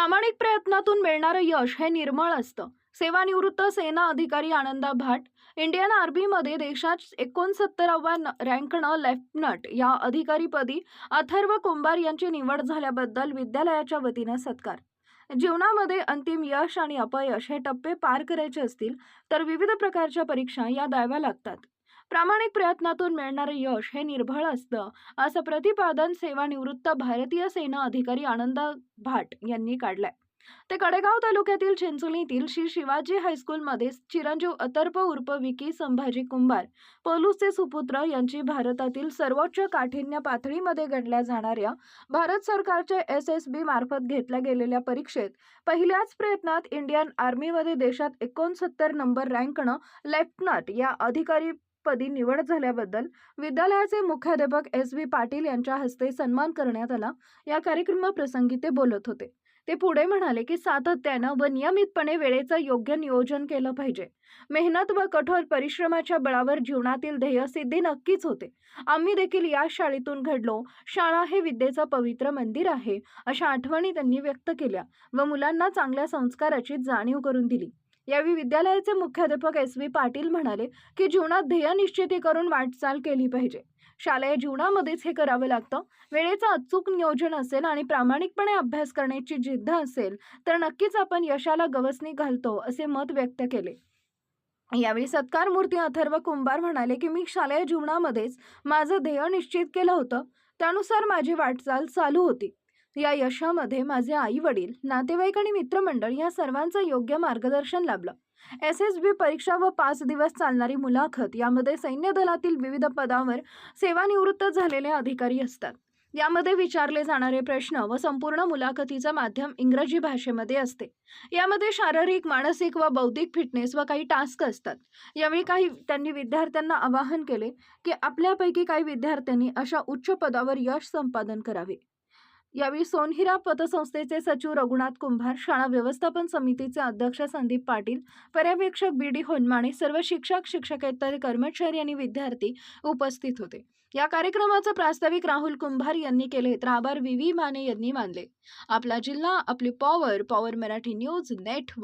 प्रामाणिक प्रयत्नातून मिळणारं यश हे निर्मळ असतं. सेवानिवृत्त सेना अधिकारी आनंदा भाट इंडियन आर्मीमध्ये देशात एकोणसत्तराव्या रँकनं लेफ्टनंट या अधिकारीपदी अथर्व कुंभार यांची निवड झाल्याबद्दल विद्यालयाच्या वतीनं सत्कार. जीवनामध्ये अंतिम यश आणि अपयश हे टप्पे पार करायचे असतील तर विविध प्रकारच्या परीक्षा या द्याव्या लागतात. प्रामाणिक प्रयत्नातून मिळणारे यश हे निर्भळ असतं असं प्रतिपादन सेवानिवृत्त भारतीय सेना अधिकारी आनंदा भाट यांनी काढलंय. ते कडेगाव तालुक्यातील चिंचोलीतील श्री शिवाजी हायस्कूलमध्ये चिरंजीव अतर्प उर्फ विकी संभाजी कुंभार पोलूसचे सुपुत्र यांची भारतातील सर्वोच्च काठिण्य पातळीमध्ये गणल्या जाणाऱ्या भारत सरकारच्या एस एस बी मार्फत घेतल्या गेलेल्या परीक्षेत पहिल्याच प्रयत्नात इंडियन आर्मीमध्ये देशात एकोणसत्तर नंबर रँकनं लेफ्टनंट या अधिकारी पदी निवड झाल्याबद्दल विद्यालयाचे मुख्याध्यापक एस व्ही पाटील यांच्या हस्ते सन्मान करण्यात आला. या कार्यक्रमाप्रसंगी ते बोलत होते. ते पुढे म्हणाले की सातत्यानं व नियमितपणे वेळेचं योग्य नियोजन केलं पाहिजे. मेहनत व कठोर परिश्रमाच्या बळावर जीवनातील ध्येय सिद्धी नक्कीच होते. आम्ही देखील या शाळेतून घडलो. शाळा हे विद्येचं पवित्र मंदिर आहे अशा आठवणी त्यांनी व्यक्त केल्या व मुलांना चांगल्या संस्काराची जाणीव करून दिली. यावेळी विद्यालयाचे मुख्याध्यापक एस व्ही पाटील म्हणाले की जीवनात ध्येय निश्चिती करून वाटचाल केली पाहिजे. शालेय जीवनामध्येच हे करावं लागतं. वेळेचं अचूक नियोजन असेल आणि प्रामाणिकपणे अभ्यास करण्याची जिद्द असेल तर नक्कीच आपण यशाला गवसणी घालतो असे मत व्यक्त केले. यावेळी सत्कार मूर्ती अथर्व कुंभार म्हणाले की मी शालेय जीवनामध्येच माझं ध्येय निश्चित केलं होतं. त्यानुसार माझी वाटचाल चालू होती. या यशामध्ये माझे आई वडील नातेवाईक आणि मित्रमंडळ या सर्वांचं योग्य मार्गदर्शन लाभलं. एस एस बी परीक्षा व पाच दिवस चालणारी मुलाखत यामध्ये सैन्य दलातील विविध पदावर सेवानिवृत्त झालेले अधिकारी असतात. यामध्ये विचारले जाणारे प्रश्न व संपूर्ण मुलाखतीचं माध्यम इंग्रजी भाषेमध्ये असते. यामध्ये शारीरिक मानसिक व बौद्धिक फिटनेस व काही टास्क असतात. यावेळी काही त्यांनी विद्यार्थ्यांना आवाहन केले की आपल्यापैकी काही विद्यार्थ्यांनी अशा उच्च पदावर यश संपादन करावे. यावेळी सोनहिरा पतसंस्थेचे सचिव रघुनाथ कुंभार शाळा व्यवस्थापन समितीचे अध्यक्ष संदीप पाटील पर्यवेक्षक बी डी होनमाणे सर्व शिक्षक शिक्षकेतर कर्मचारी आणि विद्यार्थी उपस्थित होते. या कार्यक्रमाचं प्रास्ताविक राहुल कुंभार यांनी केले तर आभार व्ही व्ही माने यांनी मानले. आपला जिल्हा आपली power power Marathi news network.